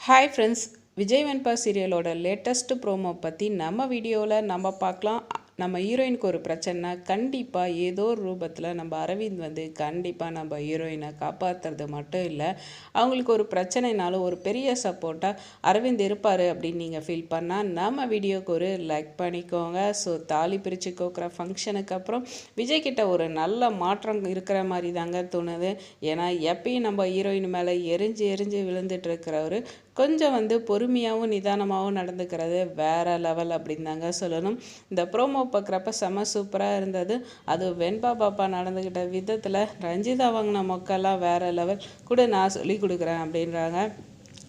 Hi friends Vijay Venba சீரியலோட latest promo பற்றி நம்ம வீடியோவில் நம்ம பார்க்கலாம். நம்ம ஹீரோயினுக்கு ஒரு பிரச்சனைனா கண்டிப்பாக ஏதோ ஒரு ரூபத்தில் நம்ம அரவிந்த் வந்து கண்டிப்பாக நம்ம ஹீரோயினை காப்பாற்றுறது மட்டும் இல்லை. அவங்களுக்கு ஒரு பிரச்சனைனாலும் ஒரு பெரிய சப்போர்ட்டாக அரவிந்த் இருப்பார் அப்படின்னு நீங்கள் ஃபீல் பண்ணால் நம்ம வீடியோக்கு ஒரு லைக் பண்ணிக்கோங்க. ஸோ தாலி பிரித்து கோக்குற ஃபங்க்ஷனுக்கு அப்புறம் விஜய்கிட்ட ஒரு நல்ல மாற்றம் இருக்கிற மாதிரி தாங்க தோணுது. ஏன்னா எப்பயும் நம்ம ஹீரோயின் மேலே எரிஞ்சு எரிஞ்சு விழுந்துட்டு இருக்கிறவர் கொஞ்சம் வந்து பொறுமையாகவும் நிதானமாகவும் நடந்துக்கிறது. வேறு லெவல் அப்படின்னு தாங்க சொல்லணும். இந்த ப்ரோமோ பார்க்குறப்ப செம சூப்பராக இருந்தது. அது வெண்பா பாப்பா நடந்துக்கிட்ட விதத்தில் ரஞ்சிதா வாங்கின மொக்கெல்லாம் வேறு லெவல் கூட நான் சொல்லி கொடுக்குறேன் அப்படின்றாங்க.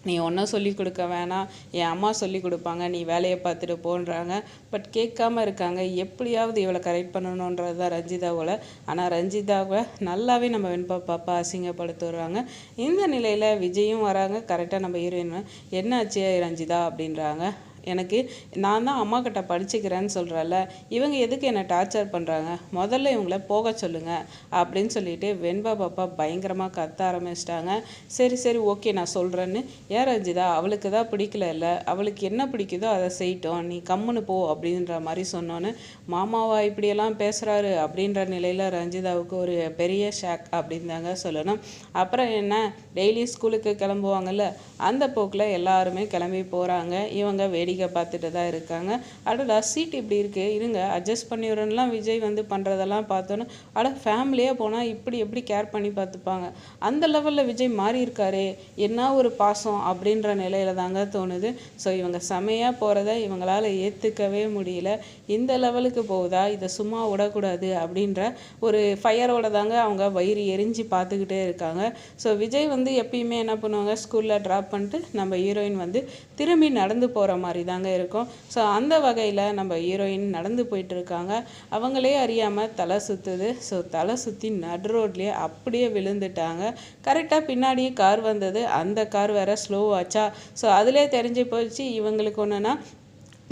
நீ ஒன்றும் சொல்லி கொடுக்க வேணாம். என் அம்மா சொல்லி கொடுப்பாங்க நீ வேலையை பார்த்துட்டு போன்றாங்க. பட் கேட்காம இருக்காங்க. எப்படியாவது இவளை கரெக்ட் பண்ணணுன்றது தான் ரஞ்சிதாவோட ஆனால் ரஞ்சிதாவை நல்லாவே நம்ம வெண்பா பாப்பா அசிங்கப்படுத்துறாங்க. இந்த நிலையில் விஜயும் வராங்க. கரெக்டாக நம்ம ஹீரோயின் என்னாச்சு ரஞ்சிதா? அப்படின்றாங்க. எனக்கு நான் தான் அம்மா கிட்ட படிச்சுக்கிறேன்னு சொல்கிறல்ல இவங்க எதுக்கு என்னை டார்ச்சர் பண்ணுறாங்க முதல்ல இவங்கள போக சொல்லுங்கள் அப்படின்னு சொல்லிட்டு வெண்பா பாப்பா பயங்கரமாக கத்த ஆரம்பிச்சிட்டாங்க. சரி சரி ஓகே நான் சொல்கிறேன்னு ஏன் ரஞ்சிதா அவளுக்கு தான் பிடிக்கல இல்லை அவளுக்கு என்ன பிடிக்குதோ அதை செய்யட்டும். நீ கம்முன்னு போ அப்படின்ற மாதிரி சொன்னோன்னு மாமாவா இப்படியெல்லாம் பேசுகிறாரு அப்படின்ற நிலையில் ரஞ்சிதாவுக்கு ஒரு பெரிய ஷாக் அப்படின்னு தாங்க சொல்லணும். அப்புறம் என்ன? டெய்லி ஸ்கூலுக்கு கிளம்புவாங்கல்ல? அந்த போக்கில் எல்லாருமே கிளம்பி போகிறாங்க இவங்க வேடி வேடிக்கை பார்த்துட்டு தான் இருக்காங்க. அடடா சீட் இப்படி இருக்குது இருங்க அட்ஜஸ்ட் பண்ணிடுறேன்லாம் விஜய் வந்து பண்ணுறதெல்லாம் பார்த்தோன்னா அட ஃபேமிலியாக போனால் இப்படி எப்படி கேர் பண்ணி பார்த்துப்பாங்க. அந்த லெவலில் விஜய் மாறி இருக்காரு என்ன ஒரு பாசம் அப்படின்ற நிலையில தாங்க தோணுது. ஸோ இவங்க செமையாக போகிறத இவங்களால் ஏற்றுக்கவே முடியல. இந்த லெவலுக்கு போகுதா? இதை சும்மா விடக்கூடாது அப்படின்ற ஒரு ஃபயரோட தாங்க அவங்க வயிறு எரிஞ்சு பார்த்துக்கிட்டே இருக்காங்க. ஸோ விஜய் வந்து எப்பயுமே என்ன பண்ணுவாங்க? ஸ்கூலில் ட்ராப் பண்ணிட்டு நம்ம ஹீரோயின் வந்து திரும்பி நடந்து போகிற மாதிரி மாதிரி தாங்க இருக்கும். ஸோ அந்த வகையில் நம்ம ஹீரோயின் நடந்து போயிட்டுருக்காங்க. அவங்களே அறியாமல் தலை சுற்றுது ஸோ தலை சுற்றி நடு ரோட்லேயே அப்படியே விழுந்துட்டாங்க. கரெக்டாக பின்னாடியே கார் வந்தது. அந்த கார் வேற ஸ்லோ ஆச்சா? ஸோ அதிலே தெரிஞ்சு போச்சு இவங்களுக்கு ஒன்றுனா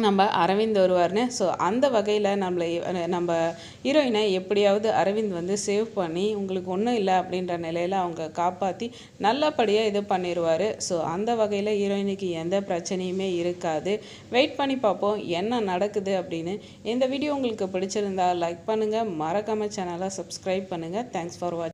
நம்ம அரவிந்த் வருவார்னு. ஸோ அந்த வகையில் நம்மளை நம்ம ஹீரோயினை எப்படியாவது அரவிந்த் வந்து சேவ் பண்ணி உங்களுக்கு ஒன்றும் இல்லை அப்படின்ற நிலையில் அவங்க காப்பாற்றி நல்லபடியாக இது பண்ணிடுவார் ஸோ அந்த வகையில் ஹீரோயினுக்கு எந்த பிரச்சனையுமே இருக்காது. வெயிட் பண்ணி பார்ப்போம் என்ன நடக்குது அப்படின்னு. இந்த வீடியோ உங்களுக்கு பிடிச்சிருந்தா லைக் பண்ணுங்கள் மறக்காமல் சேனலை சப்ஸ்கிரைப் பண்ணுங்கள் தேங்க்ஸ் ஃபார் வாட்சிங்